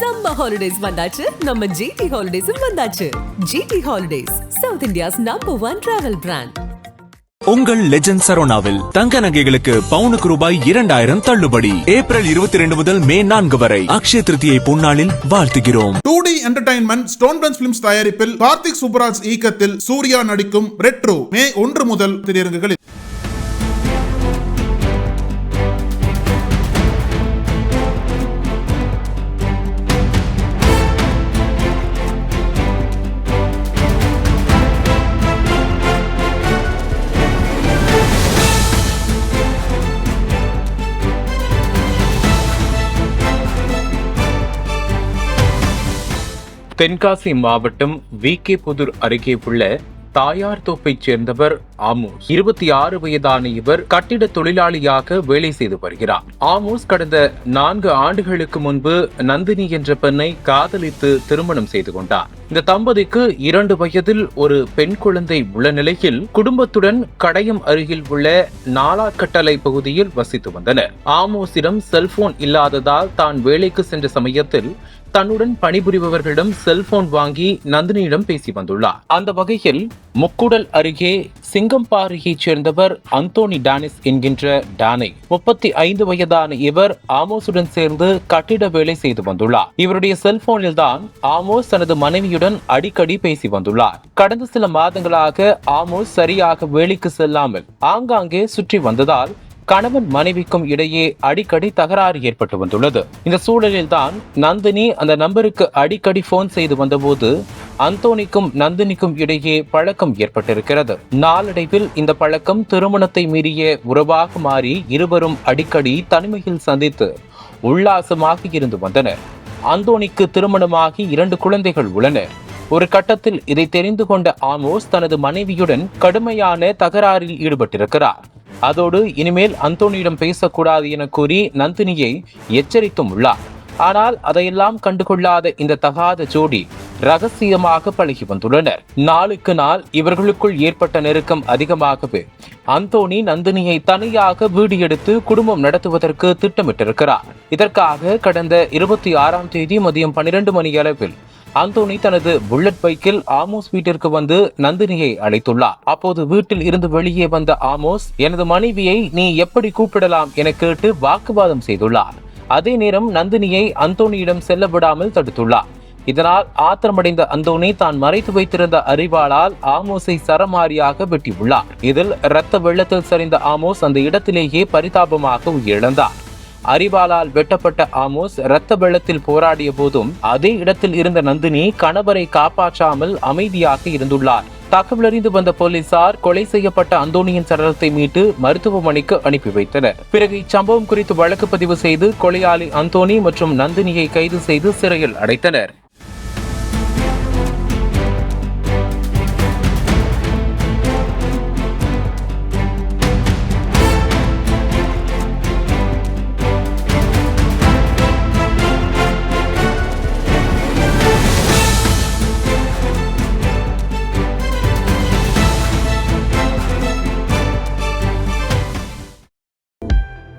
Summer holidays வந்தாச்சு. நம்ம GT ஹாலிடேஸும் வந்தாச்சு. GT holidays South India's number one travel brand உங்கள் லெஜண்ட் சரோனாவில் தங்க நகைகளுக்கு பவுனுக்கு ரூபாய் இரண்டாயிரம் தள்ளுபடி. ஏப்ரல் இருபத்தி ரெண்டு முதல் மே நான்கு வரை அக்ஷய திருத்தியை பொன்னாளில் வாழ்த்துகிறோம். Two D entertainment stone bench films தயாரிப்பில் கார்த்திக் சுப்பராஜ் இயக்கத்தில் சூர்யா நடிக்கும் ரெட்ரோ மே ஒன்று முதல் திரையரங்குகளில். தென்காசி மாவட்டம் வி. கே. புதூர் அருகே உள்ள தாயார் தோப்பைச் சேர்ந்தவர் ஆமோஸ். இருபத்தி ஆறு வயதான இவர் கட்டிட தொழிலாளியாக வேலை செய்து வருகிறார். ஆமோஸ் கடந்த நான்கு ஆண்டுகளுக்கு முன்பு நந்தினி என்ற பெண்ணை காதலித்து திருமணம் செய்து கொண்டார். இந்த தம்பதிக்கு இரண்டு வயதில் ஒரு பெண் குழந்தை உள்ள நிலையில் குடும்பத்துடன் கடையம் அருகில் உள்ள நாலாக்கட்டளை பகுதியில் வசித்து வந்தனர். ஆமோஸிடம் செல்போன் இல்லாததால் தான் வேலைக்கு சென்ற சமயத்தில் தன்னுடன் பணிபுரிபவர்களிடம் செல்போன் வாங்கி நந்தினியிடம் பேசி வந்துள்ளார். அந்த வகையில் முக்குடல் அருகே சிங்கம்பாறையைச் சேர்ந்தவர் அந்தோனி டானிஸ் என்கின்ற டானை முப்பத்தி ஐந்து வயதான இவர் ஆமோஸுடன் சேர்ந்து கட்டிட வேலை செய்து வந்துள்ளார். இவருடைய செல்போனில் தான் ஆமோஸ் தனது மனைவியுடன் அடிக்கடி பேசி வந்துள்ளார். கடந்த சில மாதங்களாக ஆமோஸ் சரியாக வேலைக்கு செல்லாமல் ஆங்காங்கே சுற்றி வந்ததால் கணவன் மனைவிக்கும் இடையே அடிக்கடி தகராறு ஏற்பட்டு வந்துள்ளது. இந்த சூழலில் தான் நந்தினி அந்த நம்பருக்கு அடிக்கடி போன் செய்து வந்தபோது அந்தோனிக்கும் நந்தினிக்கும் இடையே பழக்கம் ஏற்பட்டிருக்கிறது. நாளடைவில் இந்த பழக்கம் திருமணத்தை மீறிய உறவாக மாறி இருவரும் அடிக்கடி தனிமையில் சந்தித்து உல்லாசமாக இருந்து வந்தனர். அந்தோனிக்கு திருமணமாகி இரண்டு குழந்தைகள் உள்ளனர் ஒரு கட்டத்தில் இதை தெரிந்து கொண்ட ஆமோஸ் தனது மனைவியுடன் கடுமையான தகராறில் ஈடுபட்டிருக்கிறார். அதோடு இனிமேல் அந்தோனியிடம் பேசக்கூடாது என கூறி நந்தினியை எச்சரித்தும் உள்ளார். ஆனால் அதையெல்லாம் கண்டுகொள்ளாத இந்த தகாத ஜோடி ரகசியமாக பழகி வந்துள்ளனர். நாளுக்கு நாள் இவர்களுக்குள் ஏற்பட்ட நெருக்கம் அதிகமாகவே அந்தோனி நந்தினியை தனியாக வீடு எடுத்து குடும்பம் நடத்துவதற்கு திட்டமிட்டிருக்கிறார். இதற்காக கடந்த இருபத்தி ஆறாம் தேதி மதியம் பன்னிரண்டு மணி அளவில் அந்தோனி தனது புல்லட் பைக்கில் ஆமோஸ் வீட்டிற்கு வந்து நந்தினியை அழைத்துள்ளார். அப்போது வீட்டில் இருந்து வெளியே வந்த ஆமோஸ் எனது மனைவியை நீ எப்படி கூப்பிடலாம்? என கேட்டு வாக்குவாதம் செய்துள்ளார். அதே நேரம் நந்தினியை அந்தோனியிடம் செல்ல விடாமல் தடுத்துள்ளார். இதனால் ஆத்திரமடைந்த அந்தோனி தான் மறைத்து வைத்திருந்த அறிவாளால் ஆமோஸை சரமாரியாக வெட்டியுள்ளார். இதில் இரத்த வெள்ளத்தில் சரிந்த ஆமோஸ் அந்த இடத்திலேயே பரிதாபமாக உயிரிழந்தார். அறிவாளால் வெட்டப்பட்ட ஆமோஸ் இரத்த வெள்ளத்தில் போராடிய போதும் அதே இடத்தில் இருந்த நந்தினி கணவரை காப்பாற்றாமல் அமைதியாக இருந்துள்ளார். தகவலறிந்து வந்த போலீசார் கொலை செய்யப்பட்ட அந்தோனியின் சடலத்தை மீட்டு மருத்துவமனைக்கு அனுப்பி வைத்தனர். பிறகு இச்சம்பவம் குறித்து வழக்கு பதிவு செய்து கொலையாளி அந்தோனி மற்றும் நந்தினியை கைது செய்து சிறையில் அடைத்தனர்.